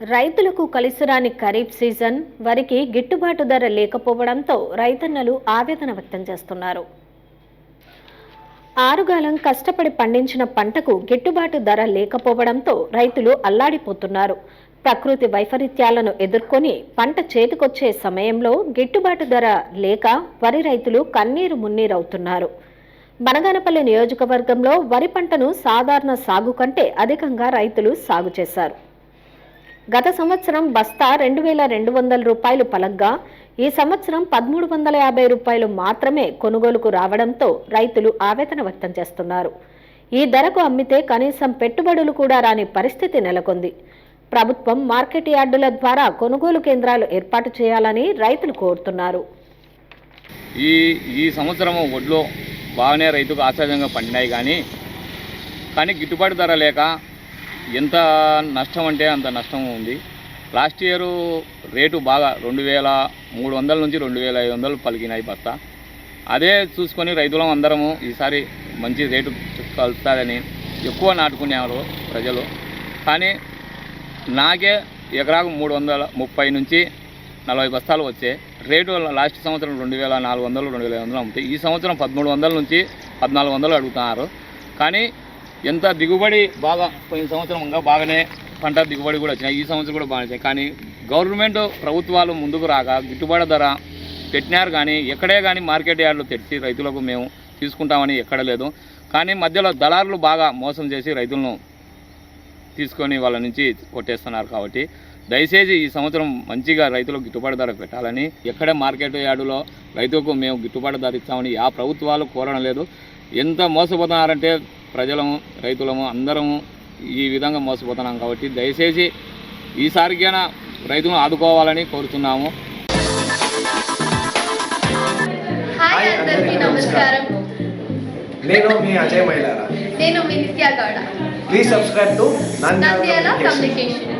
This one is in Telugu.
రైతులకు కలిసిరాని ఖరీఫ్ సీజన్ వరికి గిట్టుబాటు ధర లేకపోవడంతో రైతన్నలు ఆవేదన వ్యక్తం చేస్తున్నారు. ఆరుగాలం కష్టపడి పండించిన పంటకు గిట్టుబాటు ధర లేకపోవడంతో రైతులు అల్లాడిపోతున్నారు. ప్రకృతి వైపరీత్యాలను ఎదుర్కొని పంట చేతికొచ్చే సమయంలో గిట్టుబాటు ధర లేక వరి రైతులు కన్నీరు మున్నీరవుతున్నారు. బనగానపల్లి నియోజకవర్గంలో వరి పంటను సాధారణ సాగు కంటే అధికంగా రైతులు సాగు చేశారు. గత సంవత్సరం బస్తా రెండు వేల రెండు వందల రూపాయలు పలగ్గా ఈ సంవత్సరం పదమూడు వందల యాభై రూపాయలు మాత్రమే కొనుగోలుకు రావడంతో రైతులు ఆవేదన వ్యక్తం చేస్తున్నారు. ఈ ధరకు అమ్మితే కనీసం పెట్టుబడులు కూడా రాని పరిస్థితి నెలకొంది. ప్రభుత్వం మార్కెట్ యార్డుల ద్వారా కొనుగోలు కేంద్రాలు ఏర్పాటు చేయాలని రైతులు కోరుతున్నారు. ఈ ఈ సంవత్సరం వడ్లు బాగానే రైతుకు ఆశ్చర్యంగా పండినాయి కానీ కానీ గిట్టుబాటు ధర లేక ఎంత నష్టం అంటే అంత నష్టం ఉంది. లాస్ట్ ఇయర్ రేటు బాగా రెండు వేల మూడు వందల నుంచి రెండు వేల ఐదు వందలు పలికినాయి బస్తా అదే చూసుకొని రైతులం అందరము ఈసారి మంచి రేటు కలుస్తారని ఎక్కువ నాటుకునేవారు ప్రజలు. కానీ నాకే ఎకరాకు మూడు వందల ముప్పై నుంచి నలభై బస్తాలు వచ్చాయి. రేటు లాస్ట్ సంవత్సరం రెండు వేల నాలుగు వందలు రెండు వేల ఐదు వందలు అమ్ముతాయి. ఈ సంవత్సరం పదమూడు వందల నుంచి పద్నాలుగు వందలు అడుగుతున్నారు. కానీ ఎంత దిగుబడి బాగా పోయిన సంవత్సరం ఇంకా బాగానే పంట దిగుబడి కూడా వచ్చినాయి. ఈ సంవత్సరం కూడా బాగా వచ్చాయి కానీ గవర్నమెంట్ ప్రభుత్వాలు ముందుకు రాక గిట్టుబాటు ధర పెట్టినారు కానీ ఎక్కడే కానీ మార్కెట్ యార్డులు తెచ్చి రైతులకు మేము తీసుకుంటామని ఎక్కడ లేదు. కానీ మధ్యలో దళారులు బాగా మోసం చేసి రైతులను తీసుకొని వాళ్ళ నుంచి కొట్టేస్తున్నారు కాబట్టి దయచేసి ఈ సంవత్సరం మంచిగా రైతులకు గిట్టుబాటు ధర పెట్టాలని ఎక్కడే మార్కెట్ యార్డులో రైతులకు మేము గిట్టుబాటు ధర ఇస్తామని ఆ ప్రభుత్వాలు కోరడం లేదు. ఎంత మోసపోతున్నారంటే ప్రజలము రైతులము అందరము ఈ విధంగా మోసపోతున్నాం కాబట్టి దయచేసి ఈసారికైనా రైతులను ఆదుకోవాలని కోరుతున్నాము. హాయ్ అందరికీ నమస్కారం. నేను మీ అజయ్ మైలారా. నేను మీ Nitya Gowda. Please subscribe to Nandyala communication